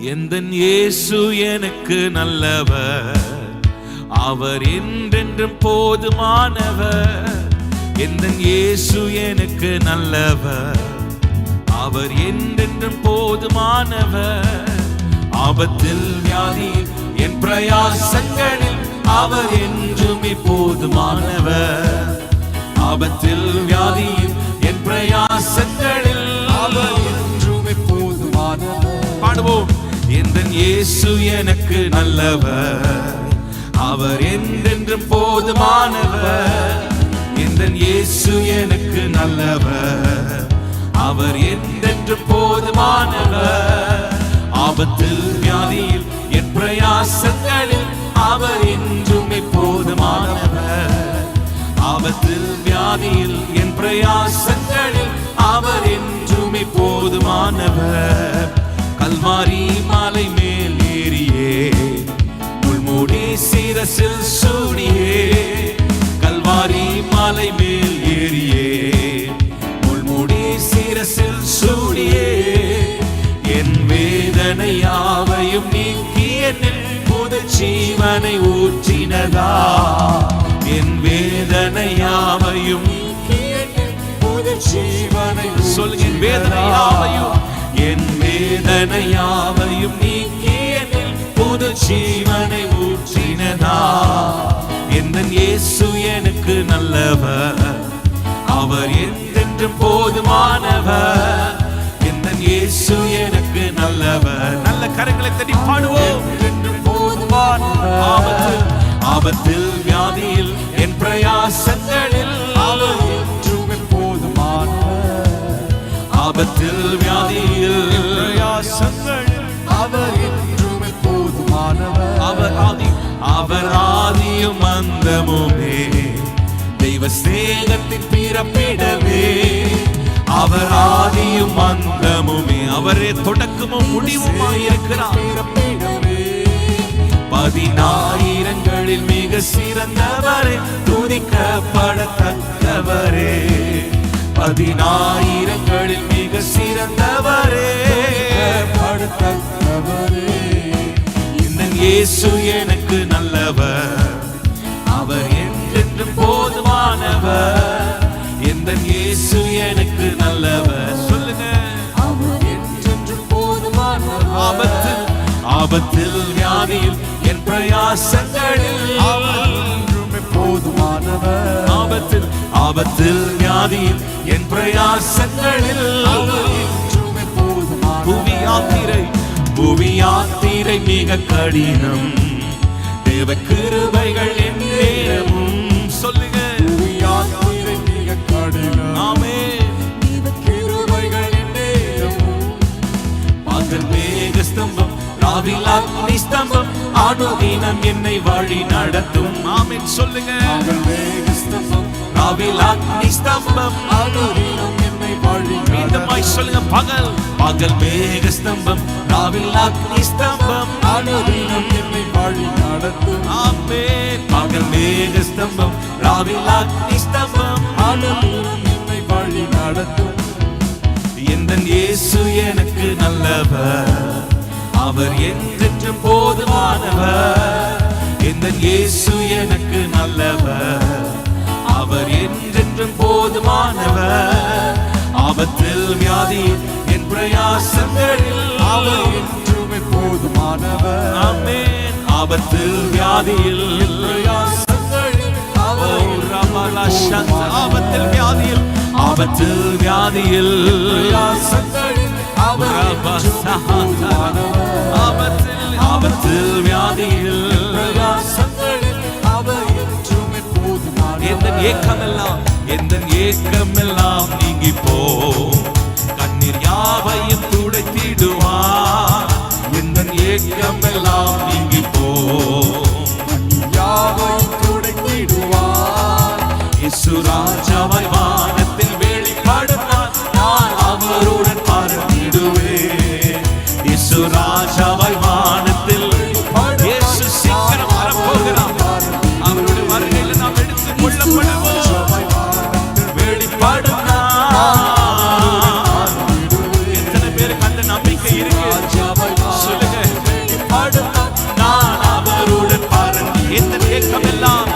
எந்த இயேசு எனக்கு நல்லவர். அவர் என்றென்றும் போதுமானவர். எந்த இயேசு எனக்கு நல்லவர். அவர் என்றென்றும் போதுமானவர். ஆபத்தில் வியாதி என் பிரயாசங்களில் அவர் என்றும் போதுமானவர் ஆபத்தில் வியாதியில் என் பிரயாசங்களில் அவர் என்றும் போதுமானவர் பாடுவோம். எந்தன் இயேசு எனக்கு நல்லவர். அவர் என்றென்றும் போதுமானவர். எந்தன் இயேசு எனக்கு நல்லவர். அவர் என்றென்றும் போதுமானவர். ஆபத்தில் வியாதியில் என் பிரயாசங்களில் அவர் என்றும் போதுமானவர். ஆபத்தில் வியாதியில் என் பிரயாசங்களில் அவர் என்றும் போதுமானவர். கல்வாரி மலை மேல் ஏறியே. முள்மூடி சிரசில் சூடியே. கல்வாரி மலை மேல் ஏறியே. முள்மூடி சிரசில் சூடியே. என் வேதனை யாவையும் நீக்கி என்னில் புது ஜீவனை ஊற்றினதா? என் வேதனை யாவையும் புது ஜீவனை என் வேதனை யாவையும் என் வேதனை யாவையும் நீக்கி புது ஜீவனை ஊற்றினதா? எந்த இயேசு எனக்கு நல்லவர். அவர் என்றென்றும் போதுமானவர். எந்த இயேசு எனக்கு நல்லவர். நல்ல கரங்களை தட்டி பாடுவோம். ஆதியும் தெய்வ சேகத்தின் பிறப்பிடமே அவர் ஆதியும் அந்தமுமே அவரே தொடக்கமும் முடிவுமாயிருக்கிறார் பதினாயிரங்களில் மிக சிறந்தவரே. துதிக்கப்படத்தக்கவரே. பதினாயிரங்களில் மிக சிறந்தவரே. படத்தக்கவரே இன்னும் இயேசு எனக்கு நல்லவர். என்றென்றும் போதுமானவர். எந்த இயேசு எனக்கு நல்லவர். சொல்லுங்க. ஆபத்தில் ஆபத்தில் வியாதியில் என் பிரயாசங்களில். என்றுமே போதுமானவர். ஆபத்தில் ஆபத்தில் வியாதியில் என் பிரயாசங்களில். என்றுமே புவி யாத்திரை புவி யாத்திரை மிக கடினம். தேவ கிருபைகள் என் ராவில் அக்னி ஸ்தம்பம் அனுதினம் என்னை வழி நடத்தும். ஆமென் சொல்லுங்க. ராவில் அக்னி ஸ்தம்பம் அனுதினம் என்னை வழி மீண்டுமாய் சொல்லுங்க பகல். பகல் மேக ஸ்தம்பம் ராவில் அக்னி ஸ்தம்பம் அனுதினம் என்னை வழி நடத்தும். ஆமென். பகல் மேக ஸ்தம்பம் ராவில் அக்னி அவர் என்றென்றும் போதுமானவர். எந்த இயேசு எனக்கு நல்லவர். அவர் என்றென்றும் போதுமானவர். ஆபத்தில் வியாதி என் பிரயாசங்களில் அவர் என்றுமே போதுமானவர். ஆமென். ஆபத்தில் வியாதியில் பிரயாசங்களில் அவர். ஆபத்தில் வியாதியில். ஆபத்தில் வியாதியில் பிரயாசங்களில் அவர் ஆபத்தில் வியாதியில் பிரயாசங்களில் அவர் என்றுமே எந்த போதுமானவர் ஏக்கமெல்லாம் எந்த ஏக்கமெல்லாம் நீங்கி போ கண்ணீர் யாவையும் துடைத்திடுவார். எந்த ஏக்கமெல்லாம் long.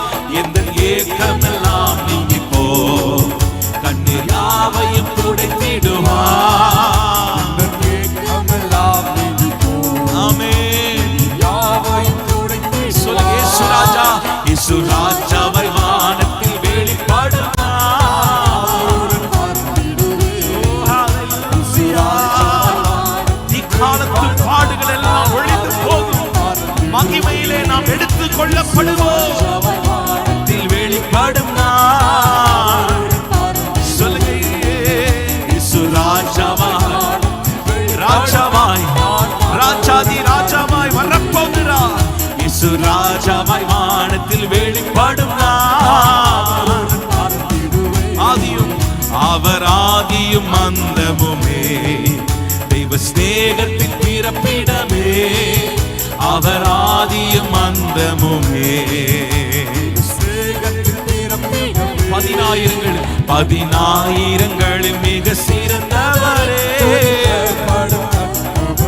தெய்வ ஸ்நேகத்தின் பிறப்பிடமே அவர் ஆதியும் அந்தமுமே பதினாயிரங்கள் பதினாயிரங்களில் மிக சிறந்தவரே.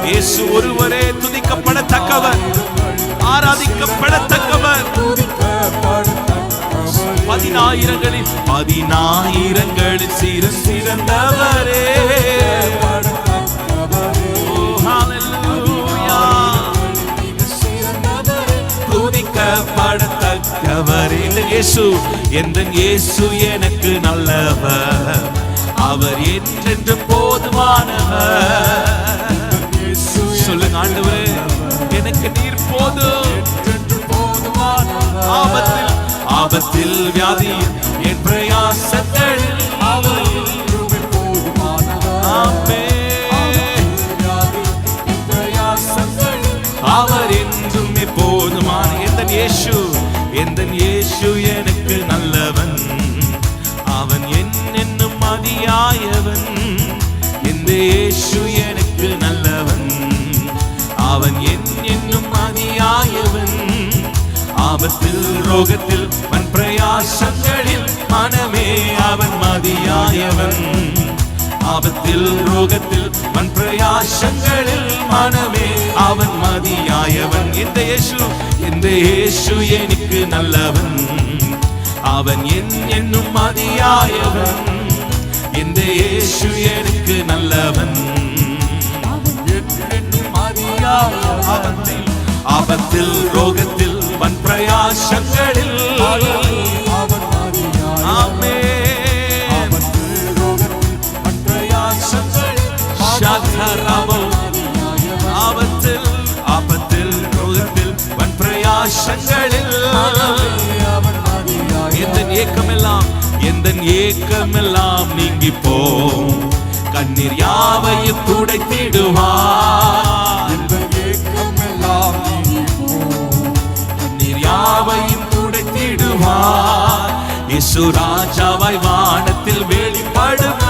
இயேசு ஒருவரே துதிக்கப்படத்தக்கவர் ஆராதிக்கப்படத்தக்கவர். பதினாயிரங்களில் பதினாயிரங்களில் சிற சிறந்தவரே அவர் இந்த இயேசு எந்த இயேசு எனக்கு நல்லவர். அவர் என்றென்று போதுமானவர். சொல்லுங்க ஆண்டவரே எனக்கு நீர் போதும். ஆபத்தில் ஆபத்தில் வியாதி என் ஆபத்தில் ரோகத்தில் மண் பிரயாசங்களில் மனமே அவன் மதியாயவன். ஆபத்தில் ரோகத்தில் மண் பிரயாசங்களில் மனமே அவன் மதியாயவன். இந்த இயேசு இந்த இயேசு எனக்கு நல்லவன். அவன் என் என்னும் மதியாயவன். இந்த இயேசு எனக்கு நல்லவன். ஆபத்தில் ஆபத்தில் ரோகத்தில் வன் பிரயாசங்களில் ஆமென் ஷாக்கராமோ ஆபத்தில் ஆபத்தில் ரோகத்தில் வன் பிரயாசங்களில். எந்த ஏக்கமெல்லாம் எந்த ஏக்கமெல்லாம் நீங்கி போ வருவார் இசு ராஜாவாய் வானத்தில் வெளிப்படுவார்.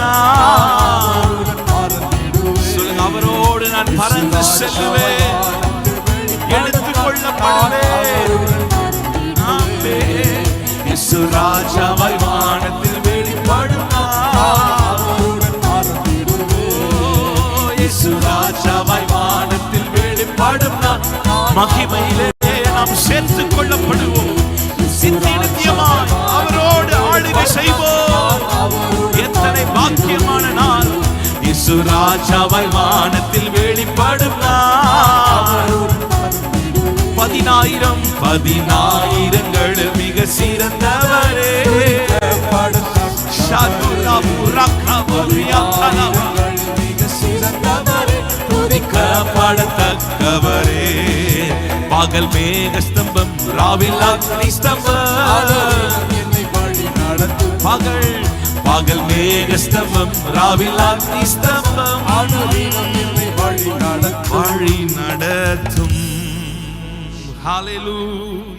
சொல்லுங்க அவரோடு நான் பறந்து செல்லுவேன். எடுத்துக் கொள்ளப்படுவேன் இசு ராஜாவாய் வானத்தில் வெளிப்படுவார். ஓ, ராஜாவாய் வானத்தில் வெளிப்படும் நான் மகிமையிலே ராஜாவாய் வானத்தில் வெளிப்படும் பதினாயிரம் பதினாயிரங்கள் மிக சிறந்தவரே. ஷாதுலா புரக்கா துதிக்கப்படத்தக்கவரே பகல் மேக ஸ்தம்பம் ராவில் அக்னி ஸ்தம்பம். என்னை வழி பகல் பகல் ஸ்தம்பம் ராவில் அக்னி ஸ்தம்பம் வழி நடத்தும். ஹalleluya